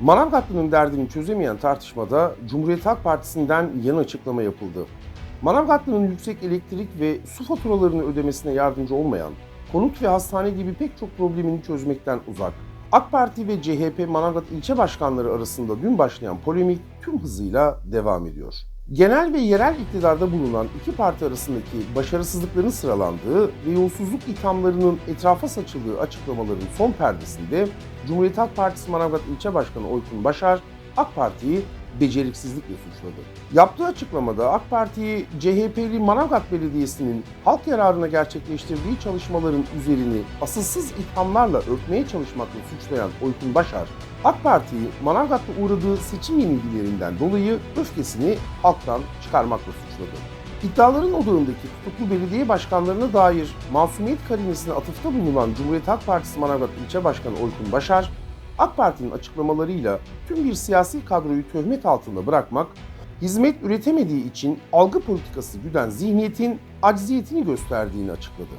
Manavgatlı'nın derdini çözemeyen tartışmada Cumhuriyet Halk Partisi'nden yan açıklama yapıldı. Manavgatlı'nın yüksek elektrik ve su faturalarını ödemesine yardımcı olmayan, konut ve hastane gibi pek çok problemini çözmekten uzak, AK Parti ve CHP Manavgat ilçe başkanları arasında dün başlayan polemik tüm hızıyla devam ediyor. Genel ve yerel iktidarda bulunan iki parti arasındaki başarısızlıkların sıralandığı ve yolsuzluk ithamlarının etrafa saçıldığı açıklamaların son perdesinde Cumhuriyet Halk Partisi Manavgat İlçe Başkanı Oykun Başar, AK Parti'yi beceriksizlikle suçladı. Yaptığı açıklamada AK Parti'yi CHP'li Manavgat Belediyesi'nin halk yararına gerçekleştirdiği çalışmaların üzerini asılsız ithamlarla örtmeye çalışmakla suçlayan Oykun Başar, AK Parti'yi Manavgat'ta uğradığı seçim yenilgilerinden dolayı öfkesini halktan çıkarmakla suçladı. İddiaların odağındaki tutuklu belediye başkanlarına dair masumiyet karinesine atıfta bulunan Cumhuriyet Halk Partisi Manavgat İlçe Başkanı Oykun Başar, AK Parti'nin açıklamalarıyla tüm bir siyasi kadroyu töhmet altında bırakmak, hizmet üretemediği için algı politikası güden zihniyetin acziyetini gösterdiğini açıkladı.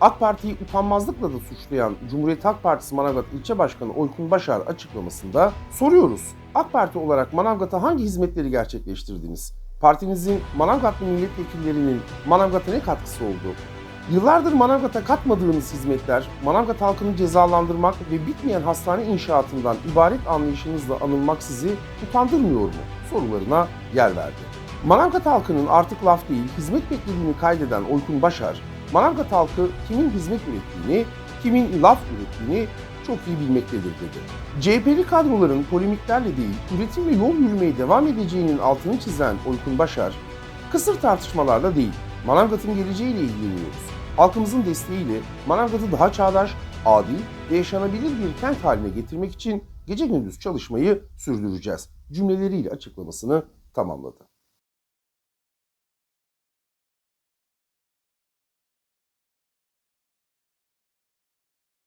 AK Parti'yi utanmazlıkla da suçlayan Cumhuriyet Halk Partisi Manavgat İlçe Başkanı Oykun Başar açıklamasında soruyoruz. AK Parti olarak Manavgat'a hangi hizmetleri gerçekleştirdiniz? Partinizin Manavgatlı milletvekillerinin Manavgat'a ne katkısı oldu? Yıllardır Manavgat'a katmadığınız hizmetler, Manavgat halkını cezalandırmak ve bitmeyen hastane inşaatından ibaret anlayışınızla anılmak sizi utandırmıyor mu? Sorularına yer verdi. Manavgat halkının artık laf değil, hizmet beklediğini kaydeden Oykun Başar, Manavgat halkı kimin hizmet ürettiğini, kimin laf ürettiğini çok iyi bilmektedir dedi. CHP'li kadroların polemiklerle değil, üretim ve yol yürümeye devam edeceğinin altını çizen Oykun Başar, kısır tartışmalarla değil, Manavgat'ın geleceğiyle ilgileniyoruz. Halkımızın desteğiyle Manavgat'ı daha çağdaş, adil ve yaşanabilir bir kent haline getirmek için gece gündüz çalışmayı sürdüreceğiz. Cümleleriyle açıklamasını tamamladı.